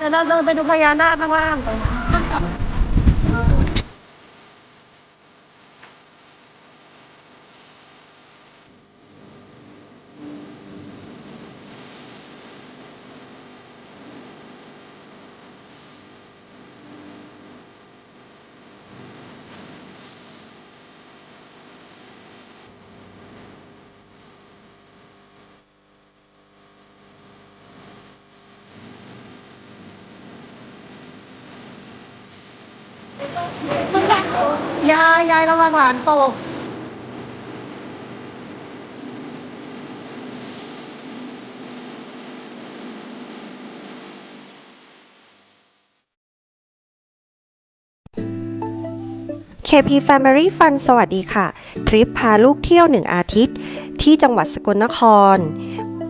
ฉันเราเดินไปดูพญานาคบ้าง ยายยายระวังหลานตก KP Family Fun สวัสดีค่ะ ทริปพาลูกเที่ยวหนึ่งอาทิตย์ ที่จังหวัดสกลนคร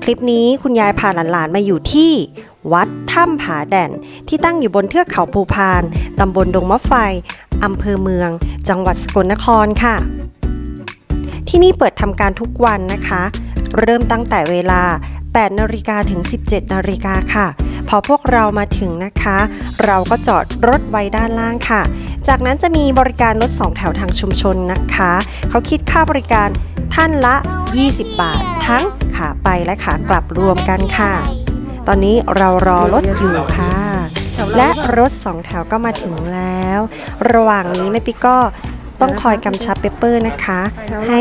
คลิปนี้คุณยายพาหลานๆมาอยู่ที่ วัดถ้ำผาแด่น ที่ตั้งอยู่บนเทือกเขาภูพาน ตำบลดงมะไฟ อำเภอเมือง จังหวัดสกลนครค่ะ ที่นี่เปิดทำการทุกวันนะคะ เริ่มตั้งแต่เวลา 8นาฬิกาถึง 17นาฬิกาค่ะ พอพวกเรามาถึงนะคะ เราก็จอดรถไว้ด้านล่างค่ะ จากนั้นจะมีบริการรถ2แถวทางชุมชนนะคะ เขาคิดค่าบริการท่านละ 20 บาท ทั้งขาไปและขากลับรวมกันค่ะ ตอนนี้เรารอรถอยู่ค่ะ และรถ2แถวก็มาถึงแล้ว ระหว่างนี้แม่ปิ๊กก็ต้องคอยกำชับเปเปอร์นะคะ ให้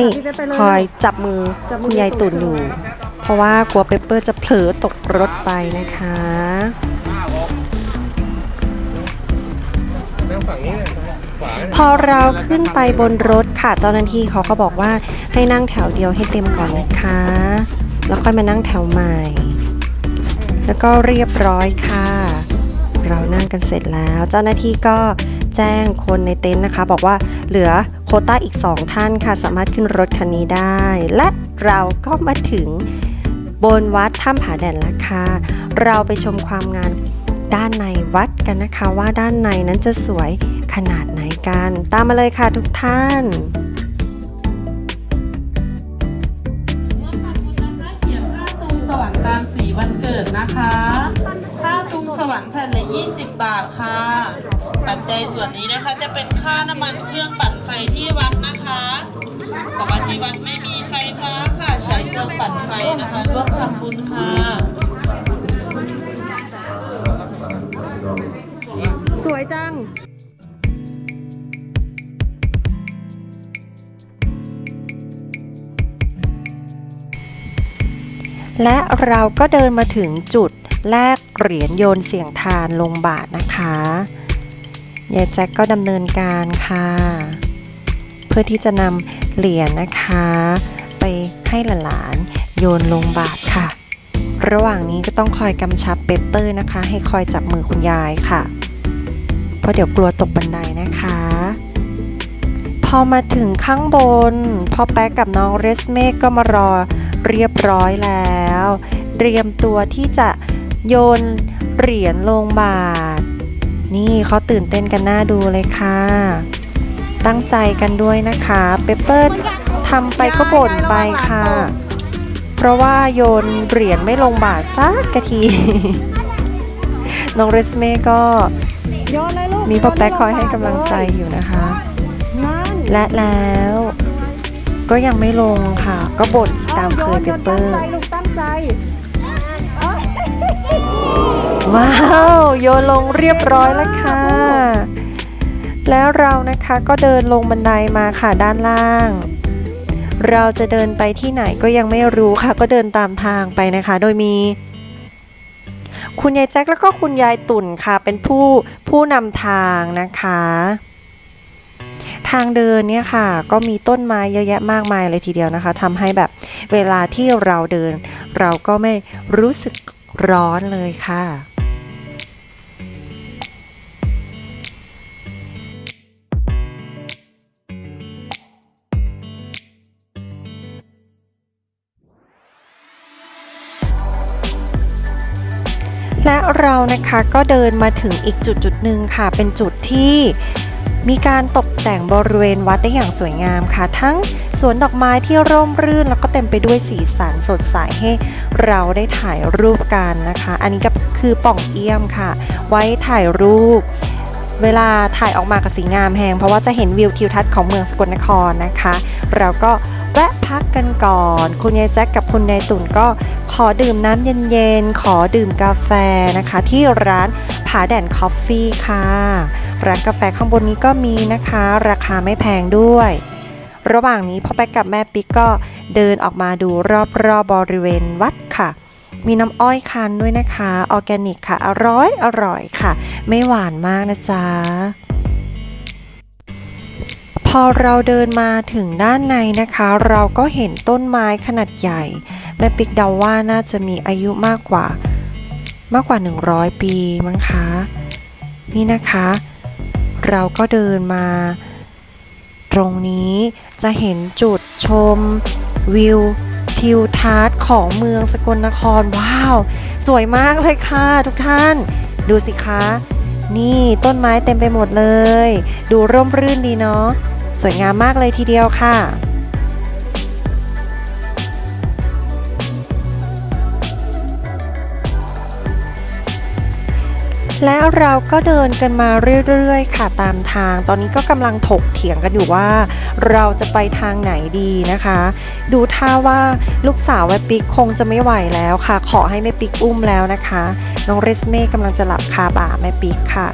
คอยจับมือคุณยายตุ่นอยู่ เพราะว่ากลัวเปเปอร์จะเผลอตกรถไปนะคะนั่งฝั่งนี้เลยขวาพอเราขึ้นไปบนรถค่ะเจ้าหน้าที่เขาก็บอกว่าให้นั่งแถวเดียวให้เต็มก่อนนะคะ แล้วค่อยมานั่งแถวใหม่ แล้วก็เรียบร้อยค่ะ เรานั่งกันเสร็จแล้ว เจ้าหน้าที่ก็แจ้งคนในเต็นท์นะคะ บอกว่าเหลือโคต้าอีก 2 ท่านค่ะ สามารถขึ้นรถคันนี้ได้ และเราก็มาถึงบนวัดถ้ำผาแดนแล้วค่ะ เราไปชมความงามด้านในวัดกันนะคะ ว่าด้านในนั้นจะสวยขนาดไหนกัน ตามมาเลยค่ะทุกท่าน นะคะค่าตุงสวรรค์แผ่นละ20 บาทค่ะ ปัจจัยส่วนนี้นะคะจะเป็นค่าน้ำมันเครื่องปั่นไฟที่วัดนะคะแต่ว่าที่วัดไม่มีไฟฟ้าค่ะ ใช้เครื่องปั่นไฟนะคะร่วมทำบุญค่ะสวยจัง และเราก็เดินมาถึงจุดแลกเหรียญโยนเสียงทานลงบาทนะคะยายแจ็คก็ดำเนินการค่ะ เพื่อที่จะนำเหรียญนะคะ ไปให้หลานๆโยนลงบาทค่ะ ระหว่างนี้ก็ต้องคอยกำชับเปเปอร์นะคะ ให้คอยจับมือคุณยายค่ะ เพราะเดี๋ยวกลัวตกบันไดนะคะ พอมาถึงข้างบนพ่อแป๊กกับน้องเรสเมกก็มารอเรียบร้อยแล้ว เตรียมตัวที่จะโยนเหรียญลงบาท นี่เขาตื่นเต้นกันหน้าดูเลยค่ะ ตั้งใจกันด้วยนะคะเปเปอร์ทำไปก็บ่นไปค่ะ เพราะว่าโยนเหรียญไม่ลงบาทสักกะที น้องเรสเม่ก็มีพ่อแป๊กคอยให้กำลังใจอยู่นะคะ และแล้วก็ยังไม่ลงค่ะ ก็บ่นตามเคยเปเปอตั้งร์ใจลูกตั้งใจ ว้าว โยนลงเรียบร้อยแล้วค่ะ แล้วเรานะคะก็เดินลงบันไดมาค่ะด้านล่าง เราจะเดินไปที่ไหนก็ยังไม่รู้ค่ะ ก็เดินตามทางไปนะคะ โดยมี คุณยายแจ็คแล้วก็คุณยายตุ่นค่ะ เป็นผู้ผู้นำทางนะคะ ทางเดินเนี่ยค่ะ ก็มีต้นไม้เยอะแยะมากมายเลยทีเดียวนะคะทำให้แบบเวลาที่เราเดิน เราก็ไม่รู้สึกร้อนเลยค่ะ และเรานะคะก็เดินมาถึงอีกจุดจุดหนึ่งค่ะ เป็นจุดที่มีการตกแต่งบริเวณวัดได้อย่างสวยงามค่ะ ทั้งสวนดอกไม้ที่ร่มรื่น แล้วก็เต็มไปด้วยสีสันสดใสให้เราได้ถ่ายรูปกันนะคะ อันนี้ก็คือป่องเอี้ยมค่ะ ไว้ถ่ายรูป เวลาถ่ายออกมากับสีงามแหงเพราะว่าจะเห็นวิวทิวทัศน์ของเมืองสกลนครนะคะ เราก็ แวะพักกันก่อน คุณยายแจ็คกับคุณยายตุ่นก็ขอดื่มน้ำเย็นๆ ขอดื่มกาแฟนะคะ ที่ร้านผาแดนคอฟฟี่ค่ะ ร้านกาแฟข้างบนนี้ก็มีนะคะ ราคาไม่แพงด้วย ระหว่างนี้พ่อแป๊กกับแม่ปิ๊กก็เดินออกมาดูรอบๆบบริเวณวัดค่ะ มีน้ำอ้อยคันด้วยนะคะ ออร์แกนิกค่ะ อร่อยอร่อยค่ะ ไม่หวานมากนะจ๊ะ พอเราเดินมาถึงด้านในนะคะ เราก็เห็นต้นไม้ขนาดใหญ่ แม่ปิกเดาว่าน่าจะมีอายุมากกว่า มากกว่า 100 ปีมั้งคะนี่นะคะ เราก็เดินมา ตรงนี้จะเห็นจุดชม วิว ทิวทัศน์ของเมืองสกลนคร ว้าว สวยมากเลยค่ะ ทุกท่าน ดูสิคะ นี่ต้นไม้เต็มไปหมดเลย ดูร่มรื่นดีเนาะ สวยงามมากเลยทีเดียวค่ะแล้วเราก็เดินกันมาเรื่อยๆ ค่ะตามทาง ตอนนี้ก็กำลังถกเถียงกันอยู่ว่า เราจะไปทางไหนดีนะคะ ดูท่าว่าลูกสาวแม่ปิ๊กคงจะไม่ไหวแล้วค่ะ ขอให้แม่ปิกอุ้มแล้วนะคะ น้องเรสเม่กำลังจะหลับคาบ่าแม่ปิกค่ะ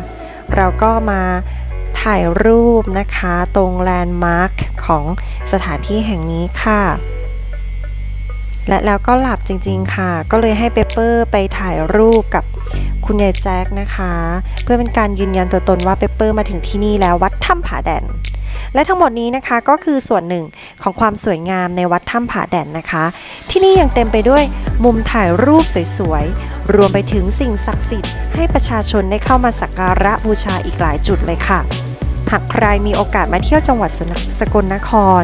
เราก็มา ถ่ายรูปนะคะ ตรงแลนด์มาร์คของสถานที่แห่งนี้ค่ะ และแล้วก็หลับจริงๆค่ะ ก็เลยให้เปเปอร์ไปถ่ายรูปกับคุณยายแจ็คนะคะ เพื่อเป็นการยืนยันตัวตนว่าเปเปอร์มาถึงที่นี่แล้ววัดถ้ำผาแดนและทั้งหมดนี้นะคะก็คือส่วนหนึ่งของความสวยงามในวัดถ้ำผาแดนนะคะ ที่นี่ยังเต็มไปด้วยมุมถ่ายรูปสวยๆ รวมไปถึงสิ่งศักดิ์สิทธิ์ให้ประชาชนได้เข้ามาสักการะบูชาอีกหลายจุดเลยค่ะ หากใครมีโอกาสมาเที่ยวจังหวัดสกลนคร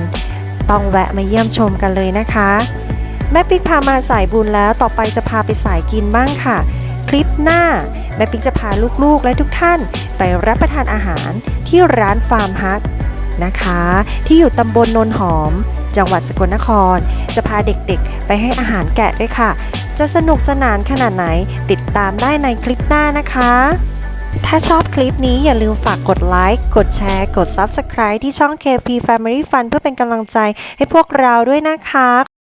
ต้องแวะมาเยี่ยมชมกันเลยนะคะ แม่ปิ๊กพามาสายบุญแล้วต่อไปจะพาไปสายกินบ้างค่ะ คลิปหน้า แม่ปิ๊กจะพาลูกๆและทุกท่านไปรับประทานอาหารที่ร้านฟาร์มฮักนะคะ ที่อยู่ตำบลนนหอม จังหวัดสกลนคร จะพาเด็กๆ ไปให้อาหารแกะด้วยค่ะ จะสนุกสนานขนาดไหนติดตามได้ในคลิปหน้านะคะ ถ้าชอบคลิปนี้อย่าลืมฝากกดไลค์ กดแชร์ กด Subscribe ที่ช่อง KP Family Fun เพื่อเป็นกำลังใจให้พวกเราด้วยนะคะ